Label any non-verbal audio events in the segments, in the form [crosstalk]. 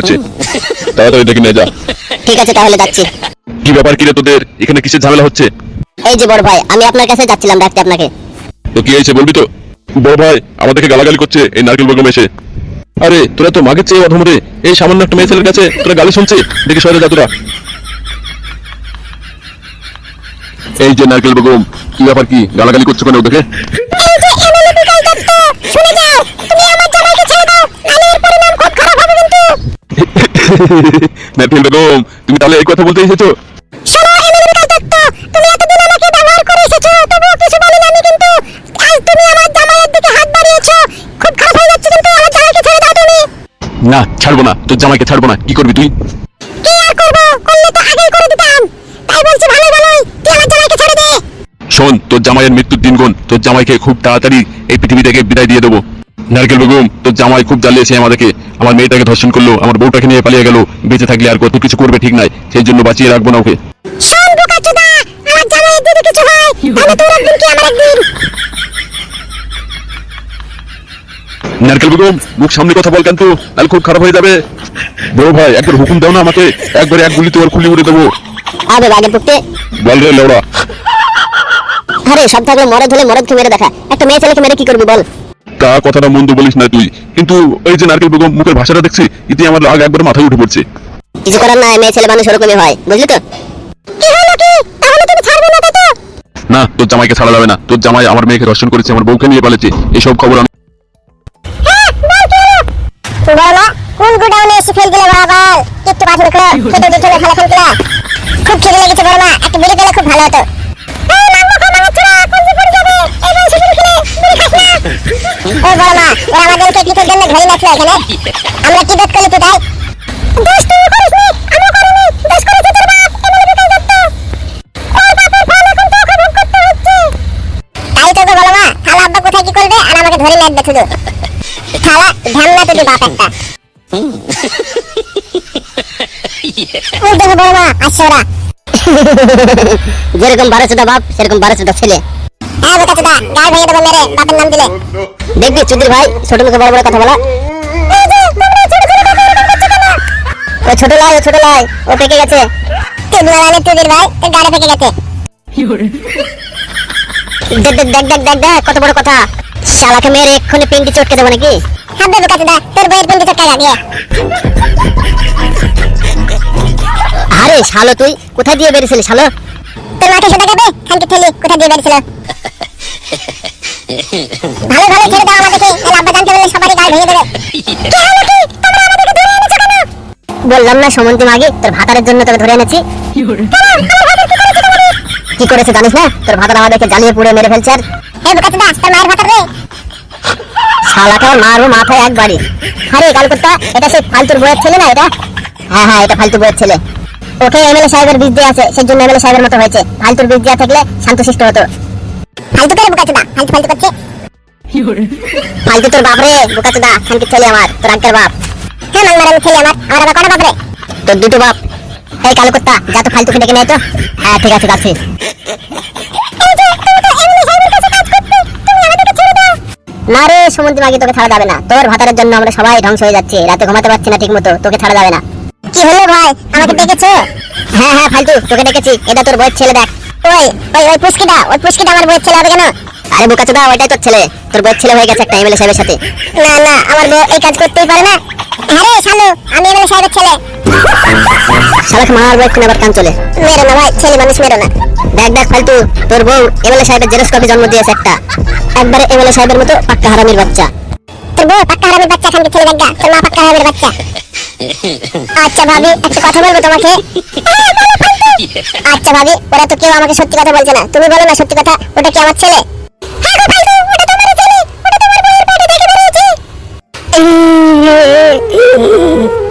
হচ্ছে তাড়াতাড়ি ডেকে নিয়ে যা। ঠিক আছে তাহলে যাচ্ছি। কি ব্যাপার কিরে তোদের? এখানে কিসের ঝামেলা হচ্ছে? এই যে বড় ভাই আমি আপনার কাছে যাচ্ছিলাম ডাকতে আপনাকে। তো কি হয়েছে বলবি তো? বড় ভাই আমাদেরকে গালাগালি করছে এই নারকেল বেগম এসে। আরে তোরা তো মাগের চেয়ে অধমরে এই সামান্য একটা মেয়ে ছেলের কাছে তোরা গালি শুনছে? দেখে সরে যা তোরা। এই যে নারকেল বেগম কি ব্যাপার কি? গালাগালি করছ কেন ওদেরকে শুনে যাও তুমি আমার জামাইকে ছেড়ে দাও নাহলে এর পরিণাম খুব খারাপ হবে কিন্তু নারকেল বেগম তুমি তাহলে এই কথা বলতে এসেছ? শোনো এমএলএ দত্ত তুমি এতদিন আমাকে ব্যবহার করে এসেছ তবুও কিছু বলিনি আমি কিন্তু আজ তুমি আমার জামাইয়ের দিকে হাত বাড়িয়েছো খুব খারাপ হয়ে যাচ্ছে কিন্তু আমার জামাইকে ছেড়ে দাও তুমি। না ছাড়বো না তোর জামাইকে ছাড়বো না কি করবি তুই? কি আর করব করলে তো আগেই করে দিতাম। তাই বলছি ভালো ভালোই তুই আমার জামাইকে ছেড়ে দে। শোন তোর জামাইয়ের মৃত্যুর দিন গুণ তোর জামাইকে খুব তাড়াতাড়ি এই পৃথিবী থেকে বিদায় দিয়ে দেবো। নারকেল বেগম তোর জামাই খুব জ্বালিয়েছে আমাদেরকে। আমার মেয়েটাকে ধর্ষণ করল আমার বউটাকে নিয়ে পালিয়ে গেল বেঁচে থাকলে আর কত কিছু করবে ঠিক নাই সেই জন্য বাঁচিয়ে রাখব না ওকে। নারকেল বেগম মুখ সামনে কথা বল কিন্তু তাহলে খুব খারাপ হয়ে যাবে। বড় ভাই একবার হুকুম দাও না আমাকে একবারে এক গুলি তোমার খুলি উড়ে দেবো। আবে বাগের পুকতে বল রে লেওড়া। আরে সব থাকলে মরদকে মেরে দেখা। একটা মেয়ে ছেলেকে মেরে কি করবি বল? তা কথাটা মন্দ বলিস না তুই। কিন্তু এই যে নারকেল বেগম মুখের ভাষাটা দেখছি এতে আমার রাগ একবার মাথায় উঠে পড়ছে। কিছু করার নাই মেয়ে ছেলে মানুষ ওরকমই হয় বুঝলি তো? কি হলো কি তাহলে তুমি ছাড়বে না তো না তোর জামাইকে ছাড়া যাবে না। তোর জামাই আমার মেয়েকে ধর্ষণ করেছে আমার বউকে নিয়ে পালেছে এইসব খবর আমি কোন গোডাউনে এসে ফেল দিলে বাবা? একটু পাথর খেলো খেতে দিতে হলে ভালো খেলতে খুব খিদে লেগেছে একটা বিড়ি খুব ভালো হতো। এই মাংস খা মাংস কোন যে যাবে? এই বয়সে বিড়ি ও ওরা জন্য এখানে। আমরা কি দোষ তুই তাই দোষ তুই করিস নি করিনি দোষ করেছে তোর বাপ ওর বাপের ফল এখন তোকে ভোগ করতে হচ্ছে। তাই তো গো বড়মা খালা আব্বা কোথায় কি করবে? আর আমাকে ধরে লাগবে শুধু। খালা ঢামনা তো বাপ একটা। ওই দেখো বড় মা আসছে ওরা। [laughs] যেরকম বারোশোটা বাপ সেরকম বারো বারোশোটা ছেলে। হ্যাঁ বেটা চোদা গায়ে ভেঙে দেবো মেরে বাপের নাম দিলে। দেখবি চুদির ভাই, ছোট মুখে বড় বড় কথা বলা। ও ছোট লাই, ও ছোট লাই, ও পেকে গেছে। তুই লাগালে চুদির ভাই তোর গাড়ি পেকে গেছে। দেখ দেখ দেখ দেখ দেখ, কত বড় কথা। শালাকে মেরে এক্ষুনি পিন্ডি চটকে দেবো নাকি? হ্যাঁ দেবো কাছে তোর বইয়ের পিন্ডি চটকে যাবি আরে শালো তুই, কোথায় দিয়ে বেরিয়েছিলি শালো? তোর মাকে সেটা দেবে খানকে ঠেলি, কোথায় দিয়ে বেরিয়েছিল? ভালো ভালো ছেড়ে দাও আমাদেরকে এর আব্বা জানতে পারলে সবারই গাল ভেঙে দেবে। কি হলো তোমরা আমাদেরকে ধরে এনেছো কেন? বললাম না সমন্তি মাগি তোর ভাতারের জন্য তোকে ধরে এনেছি। কি করেছে জানিস না? তোর ভাতার আমাদেরকে জ্বালিয়ে পুড়ে মেরে ফেলছে আর। হে বুকাতে দাস তোর মায়ের ভাতার রে। শালাকে মারবো মাথায় এক বাড়ি আরে কালকুত্তা এটা সেই ফালতুর বইয়ের ছেলে না এটা? হ্যাঁ হ্যাঁ এটা ফালতু বইয়ের ছেলে। ওকে এমএলএ সাহেবের বীজ দিয়ে আছে সেই জন্য এমএলএ সাহেবের মতো হয়েছে। ফালতুর বীজ দেওয়া থাকলে শান্তশিষ্ট হতো। ফালতু করে বুকাচোদা ফালতু ফালতু করছে ফালতু তোর বাপ রে বুকাচোদা খানকে ছেলে আমার তোর আঙ্কের বাপ হ্যাঁ ছেলে আমার আমার বাপ রে তোর দুটো বাপ এই কালো কুত্তা যা তো ফালতু ডেকে নেয় তো হ্যাঁ ঠিক আছে যাচ্ছি না রে সুমন্তি মাকে তোকে ছাড়া যাবে না তোর ভাতারের জন্য আমরা সবাই ধ্বংস হয়ে যাচ্ছি রাতে ঘুমাতে পারছি না ঠিক মতো তোকে ছাড়া যাবে না কি হলো ভাই আমাকে ডেকেছো হ্যাঁ হ্যাঁ ফালতু তোকে ডেকেছি এটা তোর বইয়ের ছেলে দেখ ওই ওই ওই পুষ্কিটা ওই পুষ্কিটা আমার বইয়ের ছেলে হবে কেন? আরে বোকাচোদা ওইটাই তোর ছেলে। তোর বইয়ের ছেলে হয়ে গেছে একটা এমএলএ সাহেবের সাথে। না না আমার বউ এই কাজ করতেই পারে না। শালু আমি এমএলএ সাহেবের ছেলে। শালাকে মারবো আবার কান চলে মেরো না ভাই ছেলে মানুষ মেরো না। দেখ দেখ ফালতু তোর বউ এমএলএ সাহেবের জেরক্স কপি জন্ম দিয়েছে একটা। একবারে এমএলএ সাহেবের মতো পাক্কা হারামির বাচ্চা। তোর বউ পাক্কা হারামির বাচ্চা খানকে ছেলে দেখা তোর মা পাক্কা হারামির বাচ্চা। [laughs] আচ্ছা ভাবি একটা কথা বলব তোমাকে। আচ্ছা ভাবি, ওরা তো কেউ আমাকে সত্যি কথা বলছে না। তুমি বলো না সত্যি কথা, ওটা কি আমার ছেলে?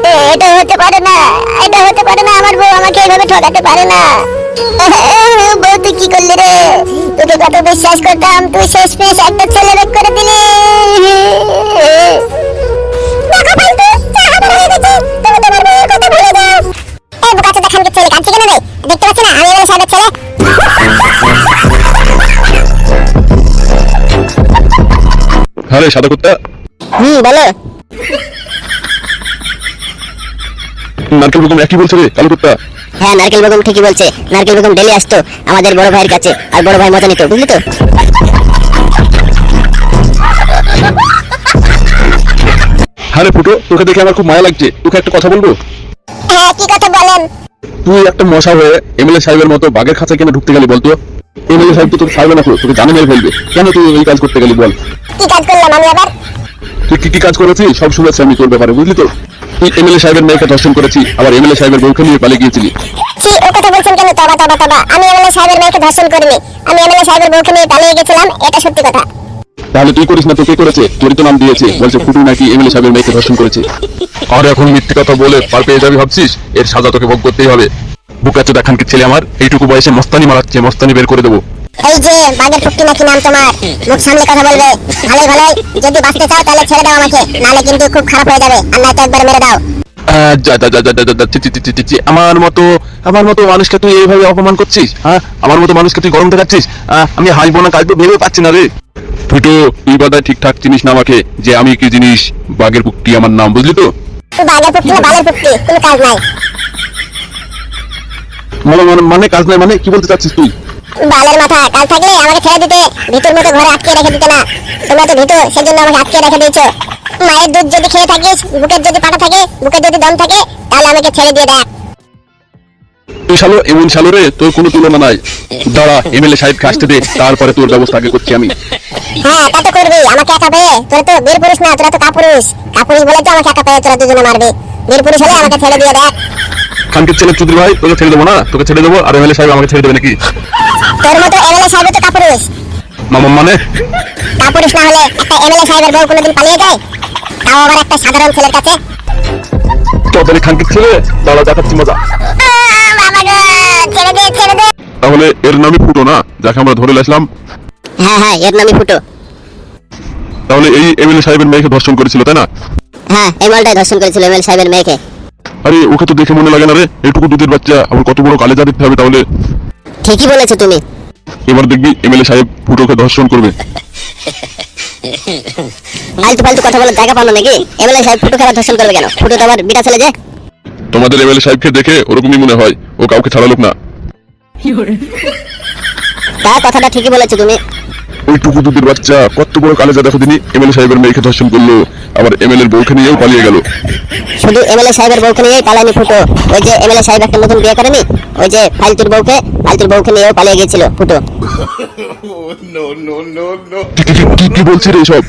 হ্যাঁ এটা হতে পারে না, এটা হতে পারে না, আমার বউ আমাকে এইভাবে ঠকাতে পারে না। বউ তুই কি করলি রে? তোকে কত বিশ্বাস করতাম, তুই শেষ একটা ছেলে বেক করে দিলি। হ্যাঁ রে সাদা কুত্তা। হুম বলো। নারকেল বেগম একই বলছে রে কালো কুত্তা। হ্যাঁ নারকেল বেগম ঠিকই বলছে। নারকেল বেগম ডেলি আসতো আমাদের বড় ভাইয়ের কাছে আর বড় ভাই মজা নিত বুঝলি তো? হ্যাঁ রে ফুটো তোকে দেখে আমার খুব মায়া লাগছে তোকে একটা কথা বলব? হ্যাঁ কি কথা বলেন? তুই একটা মশা হয়ে এমএলএ সাহেবের মতো বাঘের খাঁচা কেন ঢুকতে গেলি বলতো? এমএলএ সাহেব তো তোকে ছাড়বে না তো, তোকে জানে মেরে ফেলবে। কেন তুই এই কাজ করতে গেলি বল? কি কাজ করলাম আমি আবার? তুই কি কি কাজ করেছিস? সব শুনেছি আমি তোর ব্যাপারে বুঝলি তো? তুই এমএলএ সাহেবের মেয়েকে ধর্ষণ করেছি আবার এমএলএ সাহেবের বউকে নিয়ে পালিয়ে গিয়েছিলি। ছি ও কথা বলছেন কেন? তবা তবা তবা। আমি এমএলএ সাহেবের মেয়েকে ধর্ষণ করিনি। আমি এমএলএ সাহেবের বউকে নিয়ে পালিয়ে গেছিলাম এটা সত্যি কথা। তাহলে তুই করিস না তো কে করেছে? তোরই তো নাম দিয়েছে বলছে ফুটু নাকি এমএলএ সাহেবের মেয়েকে ধর্ষণ করেছে। আর এখন মিথ্যে কথা বলে পার পেয়ে যাবি ভাবছিস? এর সাজা তোকে ভোগ করতেই হবে। বুকাচো দেখান কি ছেলে আমার এইটুকু বয়সে মস্তানি মারাচ্ছে মস্তানি বের করে দেবো। এই যে বাগের ফুটকি নাকি নাম তোমার? মুখ সামনে কথা বলবে। ভালোই ভালোই। যদি বাঁচতে চাও তাহলে ছেড়ে দাও আমাকে নালে কিন্তু খুব খারাপ হয়ে যাবে। আর নয়তো একবার মেরে দাও। আমার মতো আমার মতো মানুষকে তুই এইভাবে অপমান করছিস হ্যাঁ? আমার মতো মানুষকে তুই গরম দেখাচ্ছিস আমি হাসবো না কাঁদবো ভেবে পাচ্ছি না রে। তুই বাদায় ঠিকঠাক চিনিস না আমাকে যে আমি কি জিনিস বাঘের পুকটি আমার নাম বুঝলি তো? না বালের ফুটকি কোনো কাজ নাই। মানে মানে- মানে কাজ নাই মানে কি বলতে চাচ্ছিস তুই? বালের মাথা কাল থাকলে আমাকে ছেড়ে দিতে ভিতর মতো ঘরে আটকে রেখে দিতে না। তোমরা তো ভিতর সেজন্য আমাকে আটকে রেখে দিয়েছ। মায়ের দুধ যদি খেয়ে থাকিস বুকের যদি পাটা থাকে বুকের যদি দম থাকে তাহলে আমাকে ছেড়ে দিয়ে দেখ। তুই শালো এমন শালো রে তোর কোনো তুলনা নাই। দাঁড়া এমএলএ সাহেবকে আসতে দে তারপরে তোর ব্যবস্থা আগে করছি আমি। হ্যাঁ তা তো করবি আমাকে একা পেয়ে তোরা তো বীর পুরুষ না তোরা তো কাপুরুষ। কাপুরুষ বলে তো আমাকে একা পেয়ে তোরা দুজনে মারবি। বীর পুরুষ হলে আমাকে ছেড়ে দিয়ে দেখ। খানকে ছেলে চুদ্র ভাই তোকে ছেড়ে দেবো না? তোকে ছেড়ে দেবো? আর এমএলএ সাহেব আমাকে ছেড়ে দেবে নাকি? তোর মতো এমএলএ সাহেব তো কাপুরুষ। মামা মানে? কাপুরুষ না হলে একটা এমএলএ সাহেবের বউ কোনোদিন পালিয়ে যায়? তাও আবার একটা সাধারণ ছেলের কাছে? তোদের খানকে ছেলে দাঁড়া দেখাচ্ছি মজা। তাহলে এর নামই ফুটো না? যাকে আমরা ধরে আসলাম হ্যাঁ হ্যাঁ এর নামই ফুটো। তাহলে এই এমএলএ সাহেবের মেয়েকে ধর্ষণ করেছিল তাই না? হ্যাঁ এই মালটাই ধর্ষণ করেছিল এমএলএ সাহেবের মেয়েকে। আরে ওকে তো দেখে মনে লাগে না রে। এটুকু দুধের বাচ্চা আবার কত বড় কালেজা দিতে হবে তাহলে? ঠিকই বলেছ তুমি। এবার দেখবি এমএলএ সাহেব ফুটোকে ধর্ষণ করবে। আলতু ফালতু কথা বলে জায়গা পানো নাকি? এমএলএ সাহেব ফুটো খেলা ধর্ষণ করবে কেন? ফুটো তো আবার বিটা ছেলে যে। তোমাদের এমএলএ সাহেবকে দেখে ওরকমই মনে হয়। ও কাউকে ছাড়া লোক না। তা কথাটা ঠিকই বলেছ তুমি। ওইটুকু দুধের বাচ্চা কত বড় কালেজা দেখো তিনি। এমএলএ সাহেবের মেয়েকে ধর্ষণ করল। আবার এমএলএ এর বউকে নিয়েও পালিয়ে গেল। শুধু এমএলএ সাহেবের বউকে নিয়েই পালায়নি ফুটো। ওই যে এমএলএ সাহেব একটা নতুন বিয়ে করেনি ওই যে ফালতুর বউকে ফালতুর বউকে নিয়েও পালিয়ে গিয়েছিল ফুটো। No, no, no, no. কি- কি- কি কি বলছিস রে এসব?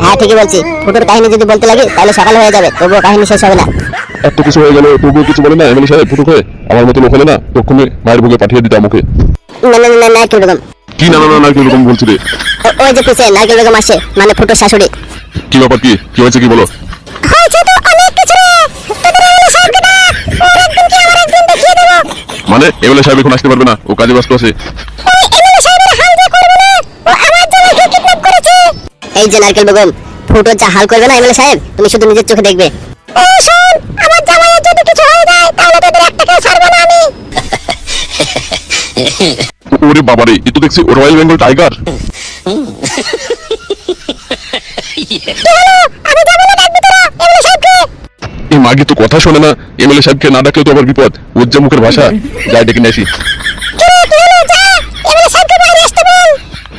হ্যাঁ ঠিকই বলছি। ফুটোর কাহিনী যদি বলতে লাগে তাহলে সকাল হয়ে যাবে তবুও কাহিনী শেষ হবে না। এত কিছু হয়ে গেল তবুও কিছু বলে না এমএলএ সাহেব ফুটো হয়ে আমার মতো লোক হলে না তক্ষণে মায়ের বুকে পাঠিয়ে দিতাম ওকে না না না না কি রকম কি? না না না না কি রকম বলছি রে? ও- ওই যে পিছে নারকেল বেগম আসে মানে শাশুড়ি। কি ব্যাপার কি? কি হয়েছে কি বলো? হয়েছে তো অনেক কিছু রে। তোদের এমএলএ সাহেবকে না একদিন কি আমার একদিন দেখিয়ে দেবো। মানে সাহেব এখন আসতে পারবে না ও কাজে ব্যস্ত আছে। এই যে নারকেল বেগম ফুটোর যা হাল করবে না এমএলএ সাহেব তুমি শুধু নিজের চোখে দেখবে। ও শোন আমার জামাইয়ের যদি কিছু হয়ে যায় তাহলে তোদের একটাকেও ছাড়বো না আমি। ওরে বাবারে, এ তো দেখছি রয়্যাল বেঙ্গল টাইগার এই মাগি তো কথা শোনে না এমএলএ সাহেবকে না ডাকলেও তো আবার বিপদ। যা মুখের ভাষা, যাই ডেকে নিয়ে আসি। রে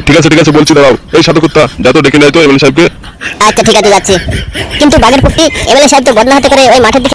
ঠিক আছে ঠিক আছে, বলছি, দাঁড়াও। এই সাধু কুত্তা যা তো ডেকে নেয় তো এমএলএ সাহেবকে। আচ্ছা ঠিক আছে, যাচ্ছি। কিন্তু বাগের পুট্টি এমএলএ সাহেব তো বদলা হাতে করে ওই মাঠের দিকে